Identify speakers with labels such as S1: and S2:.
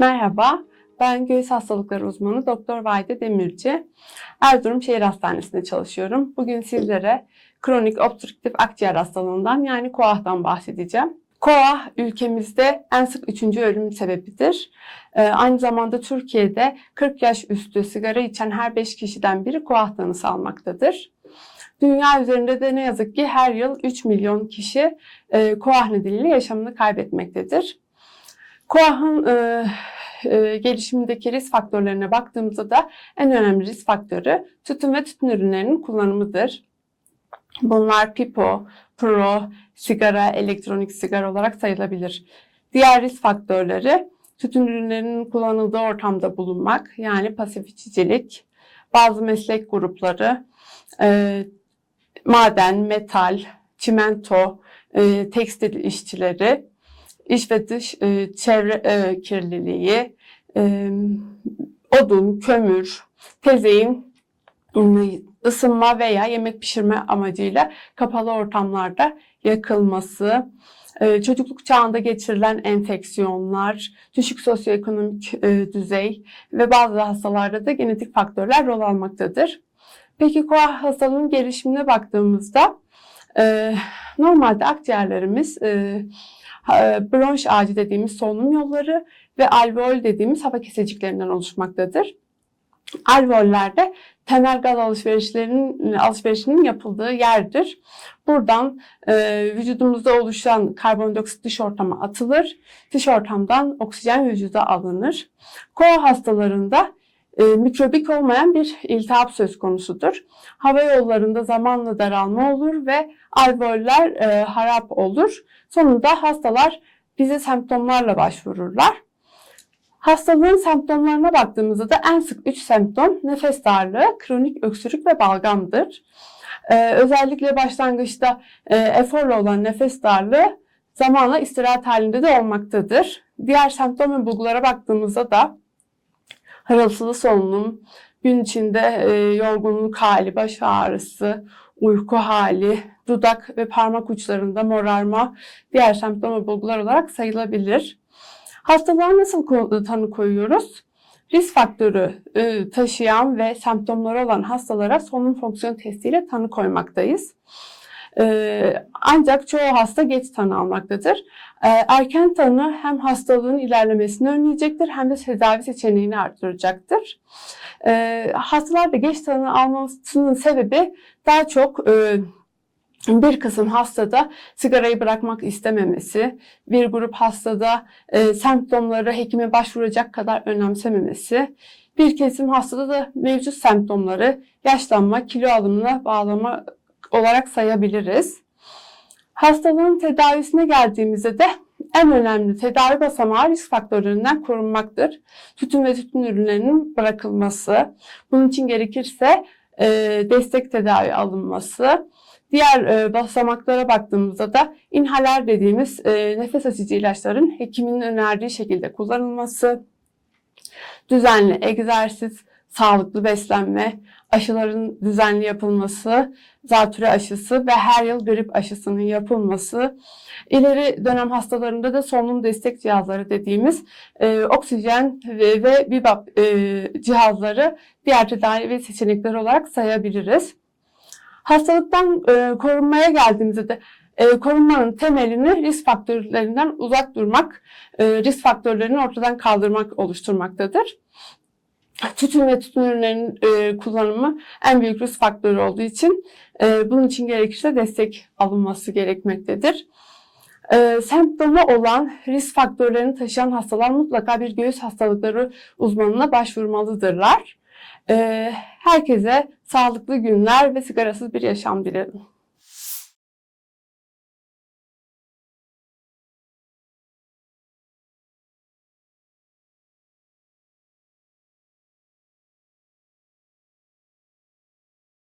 S1: Merhaba, ben göğüs hastalıkları uzmanı Doktor Vahide Demirci. Erzurum Şehir Hastanesi'nde çalışıyorum. Bugün sizlere kronik obstrüktif akciğer hastalığından yani KOAH'tan bahsedeceğim. KOAH ülkemizde en sık üçüncü ölüm sebebidir. Ee, aynı zamanda Türkiye'de 40 yaş üstü sigara içen her 5 kişiden biri KOAH tanısı almaktadır. Dünya üzerinde de ne yazık ki her yıl 3 milyon kişi e, KOAH nedeniyle yaşamını kaybetmektedir. KOAH'ın e, e, gelişimindeki risk faktörlerine baktığımızda da en önemli risk faktörü tütün ve tütün ürünlerinin kullanımıdır. Bunlar pipo, pro, sigara, elektronik sigara olarak sayılabilir. Diğer risk faktörleri tütün ürünlerinin kullanıldığı ortamda bulunmak, yani pasif içicilik, bazı meslek grupları, e, maden, metal, çimento, e, tekstil işçileri, iç ve dış e, çevre e, kirliliği, e, odun, kömür, tezeyin ısınma veya yemek pişirme amacıyla kapalı ortamlarda yakılması, e, çocukluk çağında geçirilen enfeksiyonlar, düşük sosyoekonomik e, düzey ve bazı hastalarda da genetik faktörler rol almaktadır. Peki koa hastalığının gelişimine baktığımızda e, normalde akciğerlerimiz e, bronş ağacı dediğimiz solunum yolları ve alveol dediğimiz hava keseciklerinden oluşmaktadır. Alveollerde temel gaz alışverişlerinin alışverişinin yapıldığı yerdir. Buradan e, vücudumuzda oluşan karbondioksit dış ortama atılır. Dış ortamdan oksijen vücuda alınır. Koa hastalarında e, mikrobik olmayan bir iltihap söz konusudur. Hava yollarında zamanla daralma olur ve alveoller e, harap olur. Sonunda hastalar bize semptomlarla başvururlar. Hastalığın semptomlarına baktığımızda da en sık 3 semptom nefes darlığı, kronik öksürük ve balgamdır. Ee, özellikle başlangıçta e, eforlu olan nefes darlığı zamanla istirahat halinde de olmaktadır. Diğer semptom ve bulgulara baktığımızda da hırıltılı solunum, gün içinde e, yorgunluk hali, baş ağrısı, uyku hali, dudak ve parmak uçlarında morarma diğer semptom ve bulgular olarak sayılabilir. Hastalığa nasıl tanı koyuyoruz? Risk faktörü e, taşıyan ve semptomları olan hastalara solunum fonksiyon testiyle tanı koymaktayız. E, ancak çoğu hasta geç tanı almaktadır. E, erken tanı hem hastalığın ilerlemesini önleyecektir hem de tedavi seçeneğini arttıracaktır. Hastalarda geç tanı almasının sebebi daha çok bir kısım hastada sigarayı bırakmak istememesi, bir grup hastada e, semptomları hekime başvuracak kadar önemsememesi, bir kesim hastada da mevcut semptomları yaşlanma, kilo alımına bağlama olarak sayabiliriz. Hastalığın tedavisine geldiğimizde de en önemli tedavi basamağı risk faktörlerinden korunmaktır. Tütün ve tütün ürünlerinin bırakılması, bunun için gerekirse e, destek tedavi alınması, Diğer e, basamaklara baktığımızda da inhaler dediğimiz e, nefes açıcı ilaçların hekimin önerdiği şekilde kullanılması, düzenli egzersiz, sağlıklı beslenme, aşıların düzenli yapılması, zatürre aşısı ve her yıl grip aşısının yapılması, ileri dönem hastalarında da solunum destek cihazları dediğimiz e, oksijen ve, ve BIBAP e, cihazları diğer tedavi seçenekleri olarak sayabiliriz. Hastalıktan e, korunmaya geldiğimizde de e, korunmanın temelini risk faktörlerinden uzak durmak, e, risk faktörlerini ortadan kaldırmak oluşturmaktadır. Tütün ve tütün ürünlerinin e, kullanımı en büyük risk faktörü olduğu için e, bunun için gerekirse destek alınması gerekmektedir. E, semptomu olan risk faktörlerini taşıyan hastalar mutlaka bir göğüs hastalıkları uzmanına başvurmalıdırlar. Ee, herkese sağlıklı günler ve sigarasız bir yaşam dilerim.